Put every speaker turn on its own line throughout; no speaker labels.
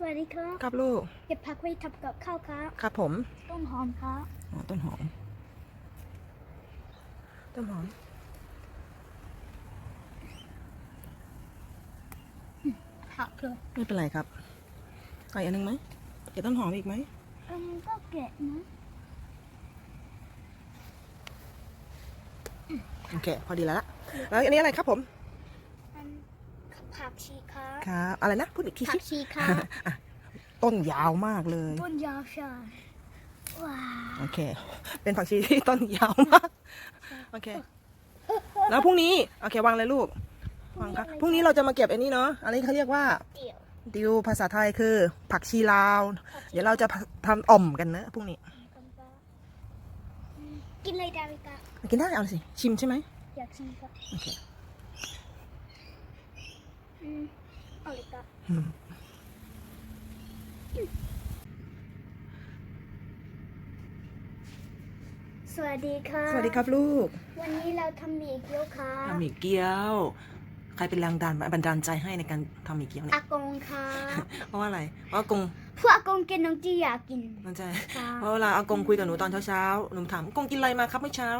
สวัสดีครับ
ครับลูก
เก็บผักไว้ทำกับข้าวครับ
ครับผม
ต้นหอมครับ
อ๋อต้นหอม ต้นหอม
ผักเลย
ไม่เป็นไรครับใส่อันหนึงไหมเก็บต้นหอมอีกไหม
อืมก็แกะนะ
โอเค พอดีแล้วละแล้วอันนี้อะไรครับผม
อัน ผักชีครับ
ครับอะไรนะพูดอีกที
ผั
สิ
กชีครับ
อะต้นยาวมากเลย
ต้นยาวใช่ว้าว
โอเค เป็นผักชีที่ต้นยาวมาก โอเค แล้วพรุ่งนี้ โอเควางเลยลูก วางครับพรุ่งนี้เราจะมาเก็บอันนี้เนาะ อันนี้เขาเรียกว่า
เดี๋ยว
ดิวภาษาไทยคือ ผักชีลาว เดี๋ยวเราจะทำอ่อมกันนะพรุ่งนี้
กินเลยดาวิกา
กินได้เอาสิ ชิมใช่ไหม
อยากชิมครับ
โอเค
อืมเอาเลยครับ
อืม
สวัสดีค่ะ
สวัสดีครับลูก
วันนี้เราทำหมี่เกี๊ยวค่ะ
ทำหมี่เกี๊ยว ใครเป็นแรงดันบันดาลใจให้ในการทำหมี่เกี๊ยวเนี่
อายกงค่ะ
เพราะว่าอะไรเพราะอากง
พวกอากงกินน้องจีอยากกิน
มันใจ
ค่ะ
เพราะเวลาอากงคุยกับหนูตอนเช้าๆหนูถามอากงกินอะไรมาครับเมื่อเช้า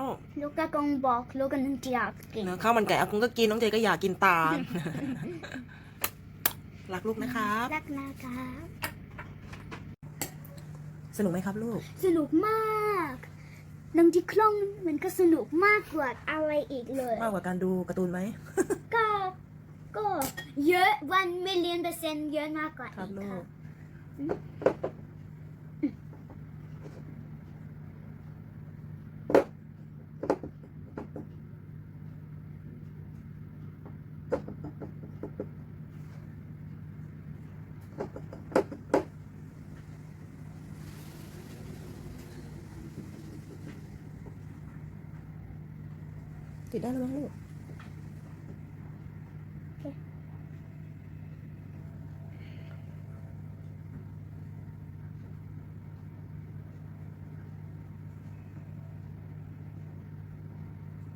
ลูกอากงบอกลูกกับน้องจีอยากกิน
เนื้อข้าวมันไก่อากงก็กินน้องเจก็อยากกินตามรักลูกนะครับ
รักนะคะ
สนุกไหมครับลูก
สนุกมากน้องจีคล่องมันก็สนุกมากกว่าอะไรอีกเลย
มากกว่าการดูการ์ตูนไหม
ก็ ก็เยอะวันมิลเลียนเปอร์เซ็นต์เยอะมากกว่า
ครับ
อีก
ลู
ค่ะ
กติดได้แล้วมั้งลูก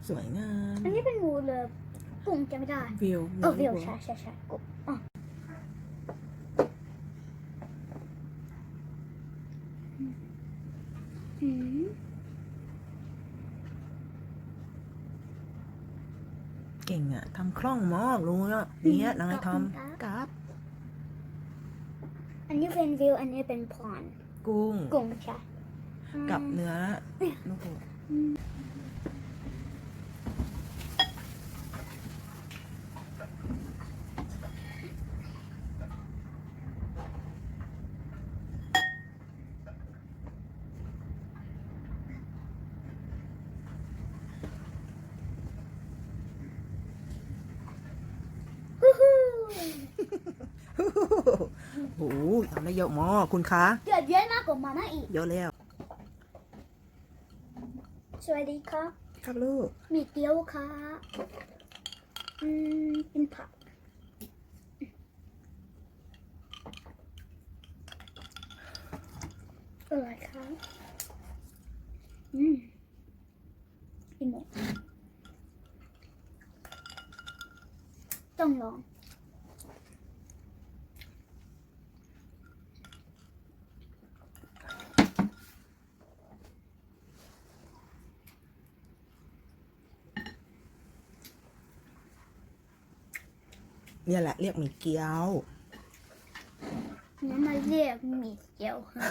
สวยงาม
อันนี้เป็นงูเลยกุ้งจะไม่ได้
วิว
เออวิว
วิว
ใช่ใช่ใช่กุ้งอ๋ออืม
เก่งอะทำคล่องมากรู้อะเนี่ยนายทำกับ
อันนี้เป็นวิว อันนี้เป็นพรอน
กุ้ง
กุ้งใช่
กับ
อืม
เนื้อลูกโป่งโอ้โหทำได้เยอะมากคุณคะ
เกิดเยอะมากกว่ามาม่าอีก
เยอะแล้ว
สวัสดีครับ
ครับลูก
มีเกี๊ยวค่ะอืมเป็นผัก อร่อยครับ อืมกินหมดต้องลอง
เนี่ยแหละเรียกหมี่เกี๊ยว
นั้นมาเรียกหมี่เกี๊ยวค่ะ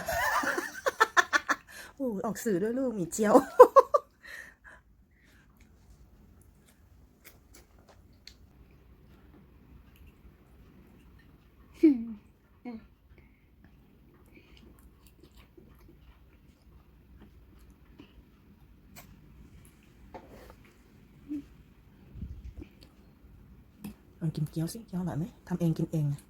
โอ้ออกสื่อด้วยลูกหมี่เจียว มันกินเกี๊ยวสิเกี๊ยวอร่อยไหมทำเองกินเองนะ